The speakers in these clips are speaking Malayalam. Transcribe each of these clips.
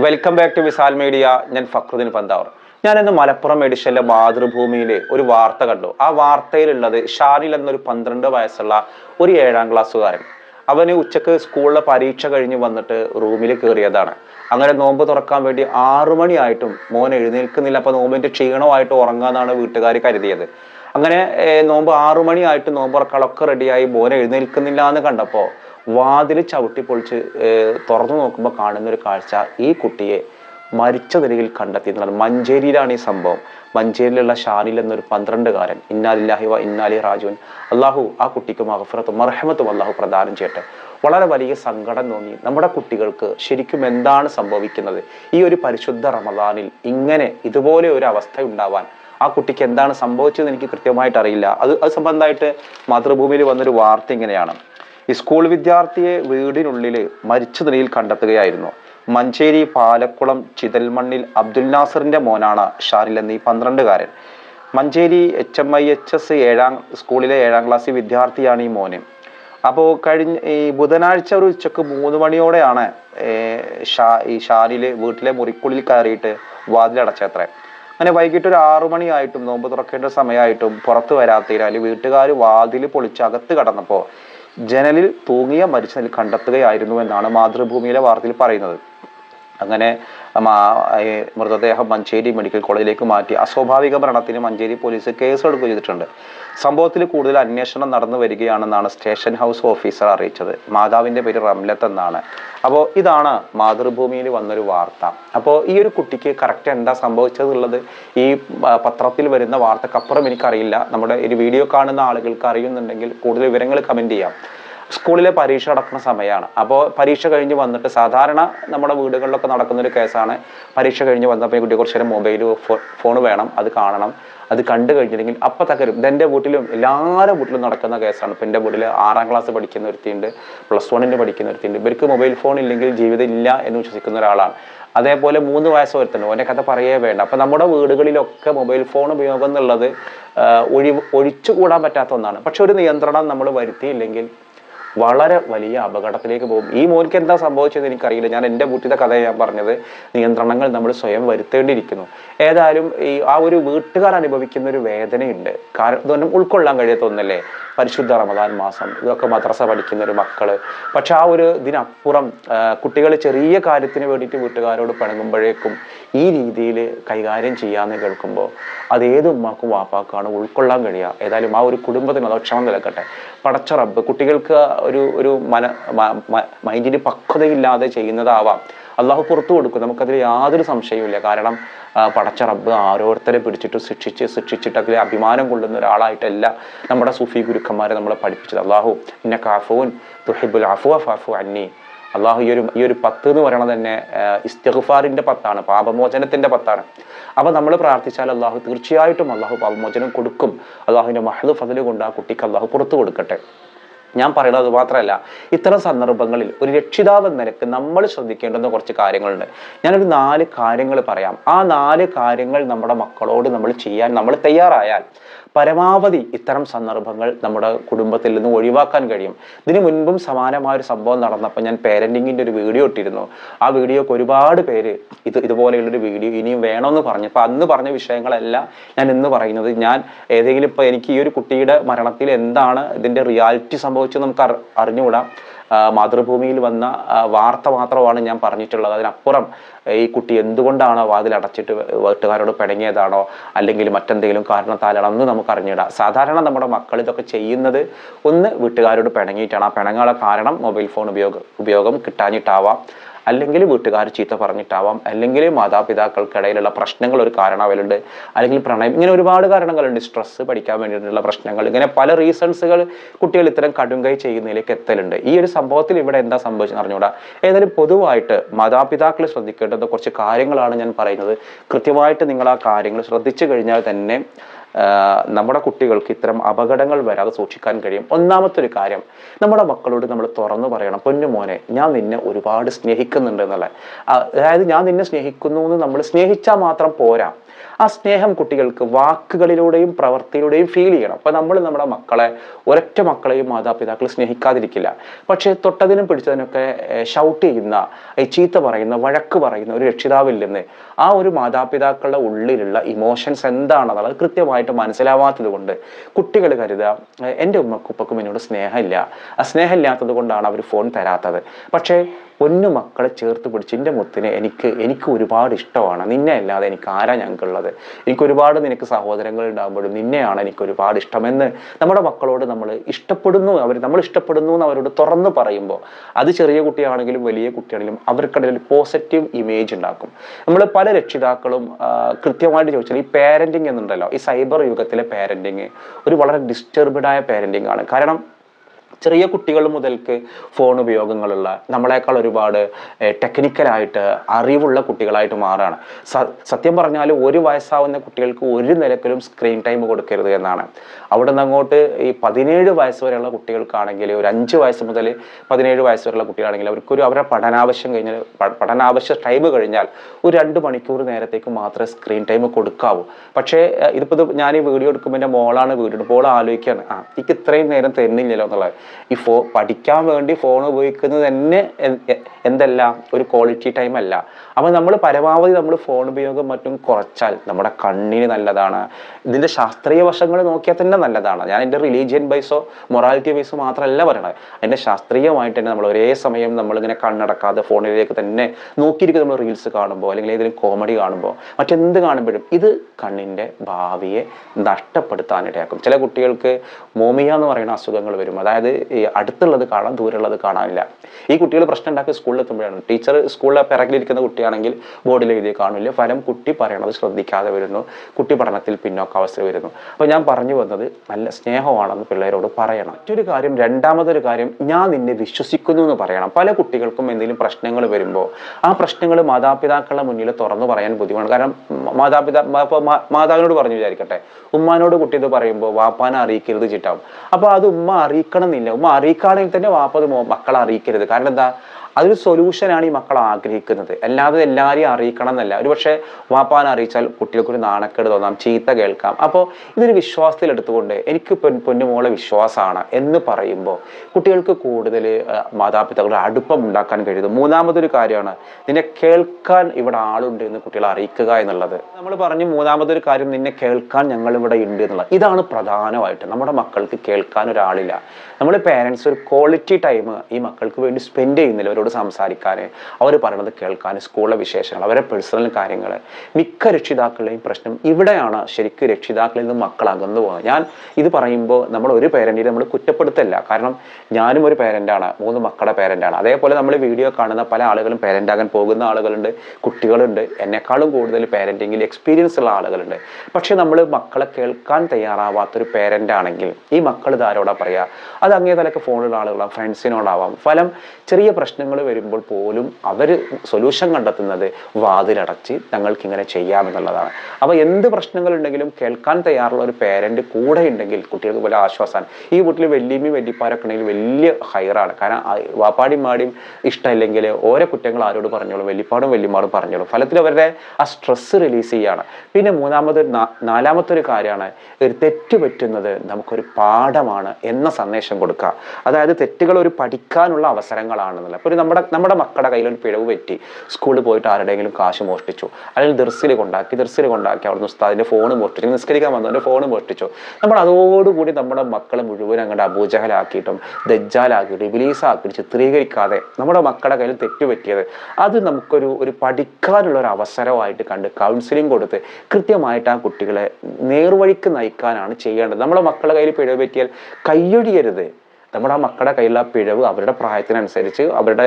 Welcome back to Visal media ഞാൻ ഫക്രുദ്ദീൻ പന്താവർ. ഞാൻ ഇന്ന് മലപ്പുറം എഡിഷനിലെ മാതൃഭൂമിയിലെ ഒരു വാർത്ത കണ്ടു. ആ വാർത്തയിലുള്ളത് ഷാനിൽ എന്നൊരു പന്ത്രണ്ട് വയസ്സുള്ള ഒരു ഏഴാം ക്ലാസ്സുകാരൻ. അവന് ഉച്ചയ്ക്ക് സ്കൂളിലെ പരീക്ഷ കഴിഞ്ഞ് വന്നിട്ട് റൂമിൽ കയറിയതാണ്. അങ്ങനെ നോമ്പ് തുറക്കാൻ വേണ്ടി ആറു മണിയായിട്ടും മോൻ എഴുന്നേൽക്കുന്നില്ല. അപ്പൊ നോമ്പിന്റെ ക്ഷീണമായിട്ട് ഉറങ്ങാന്നാണ് വീട്ടുകാർ കരുതിയത്. അങ്ങനെ നോമ്പ് ആറു മണിയായിട്ട് നോമ്പ് തുറക്കാളൊക്കെ റെഡിയായി മോൻ എഴുന്നേൽക്കുന്നില്ല എന്ന് കണ്ടപ്പോൾ വാതിൽ ചവിട്ടി പൊളിച്ച് തുറന്നു നോക്കുമ്പോൾ കാണുന്ന ഒരു കാഴ്ച ഈ കുട്ടിയെ മരിച്ച നിലയിൽ കണ്ടെത്തി എന്നുള്ളത് മഞ്ചേരിയിലാണ് ഈ സംഭവം. മഞ്ചേരിയിലുള്ള ഷാനിൽ എന്നൊരു പന്ത്രണ്ടുകാരൻ ഇന്നാലില്ലാഹി വ ഇന്നാലി റാജുൻ അള്ളാഹു ആ കുട്ടിക്ക് മഹഫറത്തും മർഹമത്തും അള്ളാഹു പ്രദാനം ചെയ്യട്ടെ. വളരെ വലിയ സങ്കടം തോന്നി. നമ്മുടെ കുട്ടികൾക്ക് ശരിക്കും എന്താണ് സംഭവിക്കുന്നത്? ഈ ഒരു പരിശുദ്ധ റമദാനിൽ ഇങ്ങനെ ഇതുപോലെ ഒരു അവസ്ഥ ഉണ്ടാവാൻ ആ കുട്ടിക്ക് എന്താണ് സംഭവിച്ചതെന്ന് എനിക്ക് കൃത്യമായിട്ട് അറിയില്ല അത് അത് സംബന്ധമായിട്ട് മാതൃഭൂമിയിൽ വന്നൊരു വാർത്ത ഇങ്ങനെയാണ്. സ്കൂൾ വിദ്യാർത്ഥിയെ വീടിനുള്ളിൽ മരിച്ച നിലയിൽ കണ്ടെത്തുകയായിരുന്നു. മഞ്ചേരി പാലക്കുളം ചിതൽമണ്ണിൽ അബ്ദുൽ നാസറിന്റെ മോനാണ് ഷാറിൽ എന്നീ പന്ത്രണ്ടുകാരൻ. Manjeri H M I H S ഏഴാം സ്കൂളിലെ ഏഴാം ക്ലാസ് വിദ്യാർത്ഥിയാണ് ഈ മോന്. അപ്പോൾ കഴിഞ്ഞ ഈ ബുധനാഴ്ച ഒരു ഉച്ചയ്ക്ക് മൂന്ന് മണിയോടെയാണ് ഷാ ഈ ഷാനിൽ വീട്ടിലെ മുറിക്കുള്ളിൽ കയറിയിട്ട് വാതിലടച്ചത്രേ അങ്ങനെ വൈകിട്ട് ഒരു ആറു മണിയായിട്ടും നോമ്പ് തുറക്കേണ്ട സമയമായിട്ടും പുറത്ത് വരാത്തതിനാൽ വീട്ടുകാർ വാതിൽ പൊളിച്ച് അകത്ത് കടന്നപ്പോൾ ജനലിൽ തൂങ്ങിയ മരിച്ച നിലയിൽ കണ്ടെത്തുകയായിരുന്നു എന്നാണ് മാതൃഭൂമിയിലെ വാർത്തയിൽ പറയുന്നത്. അങ്ങനെ മൃതദേഹം മഞ്ചേരി മെഡിക്കൽ കോളേജിലേക്ക് മാറ്റി. അസ്വാഭാവിക മരണത്തിന് മഞ്ചേരി പോലീസ് കേസെടുക്കുകയും ചെയ്തിട്ടുണ്ട്. സംഭവത്തിൽ കൂടുതൽ അന്വേഷണം നടന്നു വരികയാണെന്നാണ് സ്റ്റേഷൻ ഹൗസ് ഓഫീസർ അറിയിച്ചത്. മാതാവിന്റെ പേര് റംലത്ത് എന്നാണ്. അപ്പോൾ ഇതാണ് മാതൃഭൂമിയിൽ വന്നൊരു വാർത്ത. അപ്പോൾ ഈ ഒരു കുട്ടിക്ക് കറക്റ്റ് എന്താ സംഭവിച്ചതെന്നുള്ളത് ഈ പത്രത്തിൽ വരുന്ന വാർത്തക്കപ്പുറം എനിക്കറിയില്ല. നമ്മുടെ ഒരു വീഡിയോ കാണുന്ന ആളുകൾക്ക് അറിയുന്നുണ്ടെങ്കിൽ കൂടുതൽ വിവരങ്ങൾ കമന്റ് ചെയ്യാം. സ്കൂളിലെ പരീക്ഷ നടക്കുന്ന സമയമാണ്. അപ്പോൾ പരീക്ഷ കഴിഞ്ഞ് വന്നിട്ട് സാധാരണ നമ്മുടെ വീടുകളിലൊക്കെ നടക്കുന്ന ഒരു കേസാണ്. പരീക്ഷ കഴിഞ്ഞ് വന്നപ്പോൾ കുട്ടി കുറച്ച് നേരം മൊബൈൽ ഫോൺ വേണം അത് കാണണം അത് കണ്ടു കഴിഞ്ഞില്ലെങ്കിൽ അപ്പം തകരും ഇതെന്റെ വീട്ടിലും എല്ലാവരുടെ വീട്ടിലും നടക്കുന്ന കേസാണ്. ഇപ്പം എന്റെ വീട്ടിൽ ആറാം ക്ലാസ് പഠിക്കുന്ന ഒരുത്തിയുണ്ട് പ്ലസ് വണ്ണിന് പഠിക്കുന്ന ഒരുത്തിയുണ്ട്. ഇവർക്ക് മൊബൈൽ ഫോൺ ഇല്ലെങ്കിൽ ജീവിതം ഇല്ല എന്ന് വിശ്വസിക്കുന്ന ഒരാളാണ്. അതേപോലെ മൂന്ന് വയസ്സ് വരുത്തുണ്ട് ഓന്റെ കഥ പറയേ വേണ്ട. അപ്പം നമ്മുടെ വീടുകളിലൊക്കെ മൊബൈൽ ഫോൺ ഉപയോഗം എന്നുള്ളത് ഒഴി ഒഴിച്ചുകൂടാൻ പറ്റാത്ത ഒന്നാണ്. പക്ഷെ ഒരു നിയന്ത്രണം നമ്മൾ വരുത്തിയില്ലെങ്കിൽ വളരെ വലിയ അപകടത്തിലേക്ക് പോകും. ഈ മോനിക്ക് എന്താ സംഭവിച്ചത് എനിക്കറിയില്ല. ഞാൻ എന്റെ കുട്ടിയുടെ കഥ ഞാൻ പറഞ്ഞത്. നിയന്ത്രണങ്ങൾ നമ്മൾ സ്വയം വരുത്തേണ്ടിയിരിക്കുന്നു. ഏതായാലും ഈ ആ ഒരു വീട്ടുകാർ അനുഭവിക്കുന്ന ഒരു വേദനയുണ്ട്. കാരണം ഇതൊന്നും ഉൾക്കൊള്ളാൻ കഴിയാത്ത ഒന്നല്ലേ? പരിശുദ്ധ റമദാൻ മാസം. ഇതൊക്കെ മദ്രസ പഠിക്കുന്ന ഒരു മക്കൾ. പക്ഷെ ആ ഒരു ഇതിനപ്പുറം കുട്ടികൾ ചെറിയ കാര്യത്തിന് വേണ്ടിയിട്ട് വീട്ടുകാരോട് പിണങ്ങുമ്പോഴേക്കും ഈ രീതിയിൽ കൈകാര്യം ചെയ്യാന്ന് കേൾക്കുമ്പോൾ അത് ഏത് ഉമ്മാക്കും വാപ്പാക്കാണ് ഉൾക്കൊള്ളാൻ കഴിയുക ഏതായാലും ആ ഒരു കുടുംബത്തിന് അതോ ക്ഷമം നിലക്കട്ടെ. പടച്ച റബ്ബ് കുട്ടികൾക്ക് ഒരു ഒരു മന മൈൻഡിന് പക്വതയില്ലാതെ ചെയ്യുന്നതാവാം. അള്ളാഹു പുറത്തു കൊടുക്കും. നമുക്കതിൽ യാതൊരു സംശയവുമില്ല കാരണം പടച്ച റബ്ബ് ഓരോരുത്തരെ പിടിച്ചിട്ട് ശിക്ഷിച്ച് ശിക്ഷിച്ചിട്ട് അതിൽ അഭിമാനം കൊള്ളുന്ന ഒരാളായിട്ടല്ല നമ്മുടെ സൂഫി ഗുരുക്കന്മാരെ നമ്മളെ പഠിപ്പിച്ചത്. അള്ളാഹു ഇന്ന കാഫുൻ തുഹിബുൽ അഫുവ ഫാഫു അന്നി. അള്ളാഹു ഈ ഒരു ഈ ഒരു പത്ത് എന്ന് പറയണത് തന്നെ ഇസ്തഹുഫാറിന്റെ പത്താണ് പാപമോചനത്തിന്റെ പത്താണ്. അപ്പോൾ നമ്മൾ പ്രാർത്ഥിച്ചാൽ അള്ളാഹു തീർച്ചയായിട്ടും അള്ളാഹു പാപമോചനം കൊടുക്കും. അള്ളാഹുവിന്റെ മഹദ് ഫതിൽ കൊണ്ട് ആ കുട്ടിക്ക് അള്ളാഹു പുറത്തു കൊടുക്കട്ടെ. ഞാൻ പറയുന്നത് മാത്രമല്ല ഇത്തരം സന്ദർഭങ്ങളിൽ ഒരു രക്ഷിതാവ് നിലയ്ക്ക് നമ്മൾ ശ്രദ്ധിക്കേണ്ടുന്ന കുറച്ച് കാര്യങ്ങളുണ്ട്. ഞാനൊരു നാല് കാര്യങ്ങൾ പറയാം. ആ നാല് കാര്യങ്ങൾ നമ്മുടെ മക്കളോട് നമ്മൾ ചെയ്യാൻ നമ്മൾ തയ്യാറായാൽ പരമാവധി ഇത്തരം സന്ദർഭങ്ങൾ നമ്മുടെ കുടുംബത്തിൽ നിന്ന് ഒഴിവാക്കാൻ കഴിയും. ഇതിനു മുൻപും സമാനമായ ഒരു സംഭവം നടന്നപ്പോൾ ഞാൻ പേരന്റിങ്ങിന്റെ ഒരു വീഡിയോ ഇട്ടിരുന്നു. ആ വീഡിയോക്ക് ഒരുപാട് പേര് ഇത് ഇതുപോലെയുള്ളൊരു വീഡിയോ ഇനിയും വേണമെന്ന് പറഞ്ഞു. അപ്പോൾ അന്ന് പറഞ്ഞ വിഷയങ്ങളല്ല ഞാൻ ഇന്ന് പറയുന്നത്. ഞാൻ ഏതെങ്കിലും ഇപ്പോൾ എനിക്ക് ഈ ഒരു കുട്ടിയുടെ മരണത്തിൽ എന്താണ് ഇതിന്റെ റിയാലിറ്റി സംഭവിച്ചത് നമുക്ക് അറി- അറിഞ്ഞുകൂടാ. മാതൃഭൂമിയിൽ വന്ന വാർത്ത മാത്രമാണ് ഞാൻ പറഞ്ഞിട്ടുള്ളത്. അതിനപ്പുറം ഈ കുട്ടി എന്തുകൊണ്ടാണോ വാതിൽ അടച്ചിട്ട് വീട്ടുകാരോട് പിണങ്ങിയതാണോ? അല്ലെങ്കിൽ മറ്റെന്തെങ്കിലും കാരണത്താലാണോ? എന്ന് നമുക്ക് അറിഞ്ഞിടാം. സാധാരണ നമ്മുടെ മക്കൾ ഇതൊക്കെ ചെയ്യുന്നത് ഒന്ന് വീട്ടുകാരോട് പിണങ്ങിയിട്ടാണ്. ആ പിണങ്ങാനുള്ള കാരണം മൊബൈൽ ഫോൺ ഉപയോഗം ഉപയോഗം കിട്ടാഞ്ഞിട്ടാവാം. അല്ലെങ്കിൽ വീട്ടുകാർ ചീത്ത പറഞ്ഞിട്ടാവാം അല്ലെങ്കിൽ മാതാപിതാക്കൾക്കിടയിലുള്ള പ്രശ്നങ്ങൾ ഒരു കാരണമാവലുണ്ട് അല്ലെങ്കിൽ പ്രണയം ഇങ്ങനെ ഒരുപാട് കാരണങ്ങളുണ്ട്. സ്ട്രെസ്സ് പഠിക്കാൻ വേണ്ടിയിട്ടുള്ള പ്രശ്നങ്ങൾ ഇങ്ങനെ പല റീസൺസുകൾ കുട്ടികൾ ഇത്തരം കടുങ്കൈ ചെയ്യുന്നതിലേക്ക് എത്തലുണ്ട്. ഈ ഒരു സംഭവത്തിൽ ഇവിടെ എന്താ സംഭവിച്ചെന്ന് അറിഞ്ഞുകൂടാ? ഏതായാലും പൊതുവായിട്ട് മാതാപിതാക്കൾ ശ്രദ്ധിക്കേണ്ടത് കുറച്ച് കാര്യങ്ങളാണ് ഞാൻ പറയുന്നത്. കൃത്യമായിട്ട് നിങ്ങൾ ആ കാര്യങ്ങൾ ശ്രദ്ധിച്ചു കഴിഞ്ഞാൽ തന്നെ നമ്മുടെ കുട്ടികൾക്ക് ഇത്തരം അപകടങ്ങൾ വരാതെ സൂക്ഷിക്കാൻ കഴിയും. ഒന്നാമത്തെ ഒരു കാര്യം നമ്മുടെ മക്കളോട് നമ്മൾ തുറന്നു പറയണം പൊന്നു മോനെ ഞാൻ നിന്നെ ഒരുപാട് സ്നേഹിക്കുന്നുണ്ട് എന്നുള്ള അതായത് ഞാൻ നിന്നെ സ്നേഹിക്കുന്നു എന്ന് നമ്മൾ സ്നേഹിച്ചാൽ മാത്രം പോരാ. ആ സ്നേഹം കുട്ടികൾക്ക് വാക്കുകളിലൂടെയും പ്രവൃത്തിയിലൂടെയും ഫീൽ ചെയ്യണം. അപ്പൊ നമ്മൾ നമ്മുടെ മക്കളെ ഒരൊറ്റ മക്കളെയും മാതാപിതാക്കൾ സ്നേഹിക്കാതിരിക്കില്ല. പക്ഷേ തൊട്ടതിനും പിടിച്ചതിനൊക്കെ ഷൗട്ട് ചെയ്യുന്ന ഈ ചീത്ത പറയുന്ന വഴക്ക് പറയുന്ന ഒരു രക്ഷിതാവിൽ നിന്ന് ആ ഒരു മാതാപിതാക്കളുടെ ഉള്ളിലുള്ള ഇമോഷൻസ് എന്താണെന്നുള്ളത് കൃത്യമായിട്ട് മനസ്സിലാവാത്തത് കൊണ്ട് കുട്ടികൾ കരുതുക എന്റെ ഉമ്മക്കും ഉപ്പക്കും എന്നോട് സ്നേഹമില്ല. ആ സ്നേഹമില്ലാത്തത് കൊണ്ടാണ് അവർ ഫോൺ തരാത്തത്. പക്ഷേ പൊന്നു മക്കളെ ചേർത്ത് പിടിച്ച് എന്റെ മുത്തിനെ എനിക്ക് എനിക്ക് ഒരുപാട് ഇഷ്ടമാണ്. നിന്നെ അല്ലാതെ എനിക്ക് ആരാ ഞങ്ങൾക്കുള്ളത്? എനിക്ക് ഒരുപാട് നിനക്ക് സഹോദരങ്ങൾ ഉണ്ടാകുമ്പോഴും നിന്നെയാണ് എനിക്ക് ഒരുപാട് ഇഷ്ടമെന്ന് നമ്മുടെ മക്കളോട് നമ്മൾ ഇഷ്ടപ്പെടുന്നു. അവർ നമ്മൾ ഇഷ്ടപ്പെടുന്നു എന്ന് അവരോട് തുറന്നു പറയുമ്പോൾ അത് ചെറിയ കുട്ടിയാണെങ്കിലും വലിയ കുട്ടിയാണെങ്കിലും അവർക്കിടയിൽ പോസിറ്റീവ് ഇമേജ് ഉണ്ടാക്കും. നമ്മൾ പല രക്ഷിതാക്കളും കൃത്യമായിട്ട് ചോദിച്ചാൽ ഈ പാരന്റിങ് എന്നുണ്ടല്ലോ ഈ സൈബർ യുഗത്തിലെ പാരന്റിങ് ഒരു വളരെ ഡിസ്റ്റർബ്ഡ് ആയ ആണ്. കാരണം ചെറിയ കുട്ടികൾ മുതൽക്ക് ഫോൺ ഉപയോഗങ്ങളുള്ള നമ്മളെക്കാൾ ഒരുപാട് ടെക്നിക്കലായിട്ട് അറിവുള്ള കുട്ടികളായിട്ട് മാറുകയാണ് സത്യം പറഞ്ഞാൽ ഒരു വയസ്സാവുന്ന കുട്ടികൾക്ക് ഒരു നിലക്കിലും സ്ക്രീൻ ടൈം കൊടുക്കരുത് എന്നാണ്. അവിടെ നിന്ന് അങ്ങോട്ട് ഈ പതിനേഴ് വയസ്സ് വരെയുള്ള കുട്ടികൾക്കാണെങ്കിൽ ഒരു അഞ്ച് വയസ്സ് മുതൽ പതിനേഴ് വയസ്സ് വരെയുള്ള കുട്ടികളാണെങ്കിൽ അവർക്കൊരു അവരുടെ പഠനാവശ്യം കഴിഞ്ഞാൽ പഠനാവശ്യ ടൈം കഴിഞ്ഞാൽ ഒരു രണ്ട് മണിക്കൂർ നേരത്തേക്ക് മാത്രമേ സ്ക്രീൻ ടൈം കൊടുക്കാവൂ. പക്ഷേ ഇതിപ്പോൾ ഇതിപ്പോ ഇത് ഞാൻ ഈ വീഡിയോ എടുക്കുമ്പോൾ എന്റെ മോളാണ് വീഡിയോ എടുക്കുമ്പോൾ ആലോചിക്കുകയാണ് ആ എനിക്ക് ഇത്രയും നേരം തരുന്നില്ലല്ലോ എന്നുള്ളത്. ഈ ഫോ പഠിക്കാൻ വേണ്ടി ഫോൺ ഉപയോഗിക്കുന്നത് തന്നെ എന്തല്ല? ഒരു ക്വാളിറ്റി ടൈം അല്ല. അപ്പോൾ നമ്മൾ പരമാവധി നമ്മൾ ഫോൺ ഉപയോഗം മറ്റും കുറച്ചാൽ നമ്മുടെ കണ്ണിന് നല്ലതാണ്. ഇതിന്റെ ശാസ്ത്രീയ വശങ്ങൾ നോക്കിയാൽ തന്നെ നല്ലതാണ്. ഞാൻ എന്റെ റിലീജിയൻ ബൈസോ മൊറാലിറ്റി ബൈസോ മാത്രമല്ല പറയണത്. അതിന്റെ ശാസ്ത്രീയമായിട്ട് തന്നെ നമ്മൾ ഒരേ സമയം നമ്മളിങ്ങനെ കണ്ണടക്കാതെ ഫോണിലേക്ക് തന്നെ നോക്കിയിരിക്കും നമ്മൾ റീൽസ് കാണുമ്പോൾ അല്ലെങ്കിൽ ഏതെങ്കിലും കോമഡി കാണുമ്പോൾ. മറ്റെന്ത് കാണുമ്പോഴും ഇത് കണ്ണിന്റെ ഭാവിയെ നഷ്ടപ്പെടുത്താനിടയാക്കും. ചില കുട്ടികൾക്ക് മോമിയ എന്ന് പറയുന്ന അസുഖങ്ങൾ വരും. അതായത് ഈ അടുത്തുള്ളത് കാണാം ദൂരമുള്ളത് കാണാനില്ല. ഈ കുട്ടികൾ പ്രശ്നം ഉണ്ടാക്കി സ്കൂളിൽ എത്തുമ്പോഴാണ് ടീച്ചർ സ്കൂളിലെ പിറകിലിരിക്കുന്ന കുട്ടിയാണെങ്കിൽ ബോർഡിൽ എഴുതി കാണില്ല ഫലം കുട്ടി പറയണത് ശ്രദ്ധിക്കാതെ വരുന്നു. കുട്ടി പഠനത്തിൽ പിന്നോക്കാവസ്ഥ വരുന്നു. അപ്പോൾ ഞാൻ പറഞ്ഞു വന്നത് നല്ല സ്നേഹമാണെന്ന് പിള്ളേരോട് പറയണം. മറ്റൊരു കാര്യം രണ്ടാമതൊരു കാര്യം ഞാൻ നിന്നെ വിശ്വസിക്കുന്നു എന്ന് പറയണം. പല കുട്ടികൾക്കും എന്തെങ്കിലും പ്രശ്നങ്ങൾ വരുമ്പോൾ ആ പ്രശ്നങ്ങൾ മാതാപിതാക്കളുടെ മുന്നിൽ തുറന്നു പറയാൻ ബുദ്ധിമുട്ടാണ്. കാരണം മാതാപിതാ മാതാവിനോട് പറഞ്ഞു വിചാരിക്കട്ടെ. ഉമ്മാനോട് കുട്ടി ഇത് പറയുമ്പോൾ വാപ്പാനെ അറിയിക്കരുത് ചിട്ടാവും. അപ്പോൾ അത് ഉമ്മ അറിയിക്കണം എന്നില്ല ഉമ്മ അറിയിക്കുകയാണെങ്കിൽ തന്നെ വാപ്പത് മക്കളെ അറിയിക്കരുത്. കാരണം എന്താ? അതൊരു സൊല്യൂഷനാണ് ഈ മക്കൾ ആഗ്രഹിക്കുന്നത്. അല്ലാതെ എല്ലാവരെയും അറിയിക്കണം എന്നല്ല ഒരു പക്ഷേ വാപ്പാൻ അറിയിച്ചാൽ കുട്ടികൾക്കൊരു നാണക്കേട് തോന്നാം ചീത്ത കേൾക്കാം. അപ്പോൾ ഇതൊരു വിശ്വാസത്തിൽ എടുത്തുകൊണ്ട് എനിക്ക് പൊൻ പൊന്നുമോളെ വിശ്വാസമാണ് എന്ന് പറയുമ്പോൾ കുട്ടികൾക്ക് കൂടുതൽ മാതാപിതാക്കളുടെ അടുപ്പം ഉണ്ടാക്കാൻ കഴിയുന്നു മൂന്നാമതൊരു കാര്യമാണ് നിന്നെ കേൾക്കാൻ ഇവിടെ ആളുണ്ട് എന്ന് കുട്ടികളെ അറിയിക്കുക എന്നുള്ളത്. നമ്മൾ പറഞ്ഞു മൂന്നാമതൊരു കാര്യം നിന്നെ കേൾക്കാൻ ഞങ്ങൾ ഇവിടെ ഉണ്ട് എന്നുള്ളത്. ഇതാണ് പ്രധാനമായിട്ട്. നമ്മുടെ മക്കൾക്ക് കേൾക്കാൻ ഒരാളില്ല. നമ്മൾ പേരൻസ് ഒരു ക്വാളിറ്റി ടൈം ഈ മക്കൾക്ക് വേണ്ടി സ്പെൻഡ് ചെയ്യുന്നില്ല. അവരോട് സംസാരിക്കാൻ അവർ പറയണത് കേൾക്കാൻ സ്കൂളിലെ വിശേഷങ്ങൾ അവരുടെ പേഴ്സണൽ കാര്യങ്ങൾ മിക്ക രക്ഷിതാക്കളുടെയും പ്രശ്നം ഇവിടെയാണ് ശരിക്കും രക്ഷിതാക്കളിൽ നിന്ന് മക്കൾ അകന്നു പോകുന്നത്. ഞാൻ ഇത് പറയുമ്പോൾ നമ്മൾ ഒരു പേരന്റിനെ നമ്മൾ കുറ്റപ്പെടുത്തല്ല. കാരണം ഞാനും ഒരു പേരന്റാണ് മൂന്ന് മക്കളുടെ പേരന്റാണ് അതേപോലെ നമ്മൾ വീഡിയോ കാണുന്ന പല ആളുകളും പേരന്റാകാൻ പോകുന്ന ആളുകളുണ്ട് കുട്ടികളുണ്ട്. എന്നെക്കാളും കൂടുതൽ പേരന്റിങ്ങിൽ എക്സ്പീരിയൻസ് ഉള്ള ആളുകളുണ്ട്. പക്ഷേ നമ്മൾ മക്കളെ കേൾക്കാൻ തയ്യാറാവാത്തൊരു പേരന്റാണെങ്കിൽ ഈ മക്കൾ ഇതാരോടാ പറയുക അത് അങ്ങേ തലക്ക് ഫോണിലുള്ള ആളുകളാണ് ഫ്രണ്ട്സിനോടാവാം ഫലം ചെറിയ പ്രശ്നങ്ങൾ വരുമ്പോൾ പോലും അവർ സൊല്യൂഷൻ കണ്ടെത്തുന്നത് വാതിലടച്ച് തങ്ങൾക്ക് ഇങ്ങനെ ചെയ്യാമെന്നുള്ളതാണ്. അപ്പോൾ എന്ത് പ്രശ്നങ്ങളുണ്ടെങ്കിലും കേൾക്കാൻ തയ്യാറുള്ള ഒരു പേരന്റ് കൂടെ ഉണ്ടെങ്കിൽ കുട്ടികൾക്ക് വലിയ ആശ്വാസമാണ് ഈ വീട്ടിൽ വല്യമ്മയും വല്യപ്പാരൊക്കെ ഉണ്ടെങ്കിൽ വലിയ ഹയറാണ് കാരണം വാപ്പാടിയും മാടിയും ഇഷ്ടമില്ലെങ്കിൽ ഓരോ കുറ്റങ്ങൾ ആരോട് പറഞ്ഞോളും? വല്യപ്പാടും വല്യമാടും പറഞ്ഞോളും. ഫലത്തിൽ അവരുടെ ആ സ്ട്രെസ് റിലീസ് ചെയ്യാണ് പിന്നെ മൂന്നാമത് നാലാമത്തൊരു കാര്യമാണ് ഒരു തെറ്റ് പറ്റുന്നത് നമുക്കൊരു പാഠമാണ് എന്ന സന്ദേശം കൊടുക്കുക. അതായത് തെറ്റുകൾ ഒരു പഠിക്കാനുള്ള അവസരങ്ങളാണെന്നുള്ള അപ്പോൾ ഒരു നമ്മുടെ നമ്മുടെ മക്കളുടെ ഒരു പിഴവ് പറ്റി സ്കൂളിൽ പോയിട്ട് ആരുടെയെങ്കിലും കാശ് മോഷ്ടിച്ചു. അല്ലെങ്കിൽ ദർസിൽ കൊണ്ടാക്കി ദർസിൽ കൊണ്ടാക്കി അവിടുന്ന് ഉസ്താദിന്റെ ഫോൺ മോഷ്ടിച്ചു. നിസ്കരിക്കാൻ വന്നവന്റെ ഫോൺ മോഷ്ടിച്ചു. നമ്മൾ അതോടുകൂടി നമ്മുടെ മക്കളെ മുഴുവൻ അങ്ങോട്ട് അബൂജഹലാക്കിയിട്ടും ദജ്ജാലാക്കിയിട്ടും ഇബിലീസാക്കിയിട്ട് ചിത്രീകരിക്കാതെ നമ്മുടെ മക്കളുടെ കയ്യിൽ തെറ്റുപറ്റിയത് അത് നമുക്കൊരു ഒരു പഠിക്കാനുള്ള ഒരു അവസരമായിട്ട് കണ്ട് കൗൺസിലിംഗ് കൊടുത്ത് കൃത്യമായിട്ട് ആ കുട്ടികളെ നേർവഴിക്ക് നയിക്കാനാണ് ചെയ്യേണ്ടത്. നമ്മുടെ മക്കളുടെ കയ്യിൽ പിഴവ് പറ്റിയാൽ കയ്യൊഴിയരുത്. നമ്മുടെ ആ മക്കളുടെ കയ്യിലുള്ള പിഴവ് അവരുടെ പ്രായത്തിനനുസരിച്ച് അവരുടെ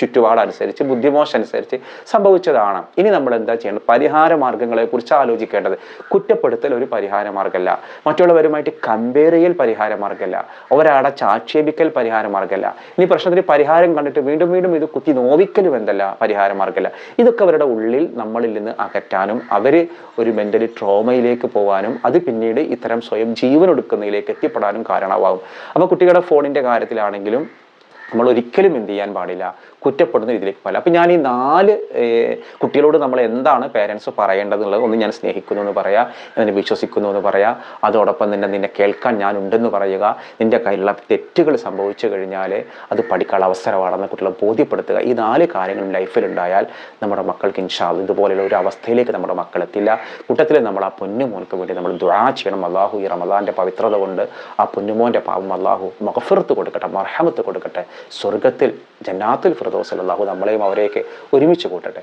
ചുറ്റുപാടനുസരിച്ച് ബുദ്ധിമോശം അനുസരിച്ച് സംഭവിച്ചതാണ്. ഇനി നമ്മൾ എന്താ ചെയ്യേണ്ടത്? പരിഹാര മാർഗങ്ങളെ കുറിച്ച് ആലോചിക്കേണ്ടത്. കുറ്റപ്പെടുത്തൽ ഒരു പരിഹാര മാർഗമല്ല മറ്റുള്ളവരുമായിട്ട് കമ്പയർ ചെയ്യൽ പരിഹാര മാർഗമല്ല ഒരാടെ ചാക്ഷേപിക്കൽ പരിഹാര മാർഗമല്ല ഇനി പ്രശ്നത്തിന് പരിഹാരം കണ്ടിട്ട് വീണ്ടും വീണ്ടും ഇത് കുത്തി നോവിക്കലും എന്തല്ല പരിഹാര മാർഗമല്ല ഇതൊക്കെ അവരുടെ ഉള്ളിൽ നമ്മളിൽ നിന്ന് അകറ്റാനും അവർ ഒരു മെന്റലി ട്രോമയിലേക്ക് പോകാനും അത് പിന്നീട് ഇത്തരം സ്വയം ജീവൻ എടുക്കുന്നതിലേക്ക് എത്തിപ്പെടാനും കാരണമാകും അപ്പോൾ കുട്ടികളുടെ ഫോണിന്റെ കാര്യത്തിലാണെങ്കിലും നമ്മൾ ഒരിക്കലും എന്ത് ചെയ്യാൻ പാടില്ല. കുറ്റപ്പെടുന്ന രീതിയിലേക്ക് പാടില്ല. അപ്പം ഞാൻ ഈ നാല് കുട്ടികളോട് നമ്മൾ എന്താണ് പേരൻസ് പറയേണ്ടതെന്നുള്ളത് ഒന്ന് ഞാൻ സ്നേഹിക്കുന്നു എന്ന് പറയാം എന്നെ വിശ്വസിക്കുന്നു എന്ന് പറയാം. അതോടൊപ്പം തന്നെ നിന്നെ കേൾക്കാൻ ഞാൻ ഉണ്ടെന്ന് പറയുക. നിന്റെ കയ്യിലുള്ള തെറ്റുകൾ സംഭവിച്ചു കഴിഞ്ഞാൽ അത് പഠിക്കാനുള്ള അവസരമാണെന്ന് കുട്ടികളെ ബോധ്യപ്പെടുത്തുക. ഈ നാല് കാര്യങ്ങളും ലൈഫിൽ ഉണ്ടായാൽ നമ്മുടെ മക്കൾക്ക് ഇൻഷാദ് ഇതുപോലെയുള്ള ഒരു അവസ്ഥയിലേക്ക് നമ്മുടെ മക്കൾ എത്തില്ല. കൂട്ടത്തിൽ നമ്മൾ ആ പൊന്നുമോൾക്ക് വേണ്ടി നമ്മൾ ദുആ ചെയ്യണം. അള്ളാഹു ഈ റമദാന്റെ പവിത്രത കൊണ്ട് ആ പൊന്നുമോന്റെ പാവം അള്ളാഹു മഹഫിർത്ത് കൊടുക്കട്ടെ മർഹമത്ത് കൊടുക്കട്ടെ. സ്വർഗത്തിൽ ജന്നാത്തുൽ ഫിറദോസ് അല്ലാഹു നമ്മളെയും അവരെയൊക്കെ ഒരുമിച്ച് കൂട്ടട്ടെ.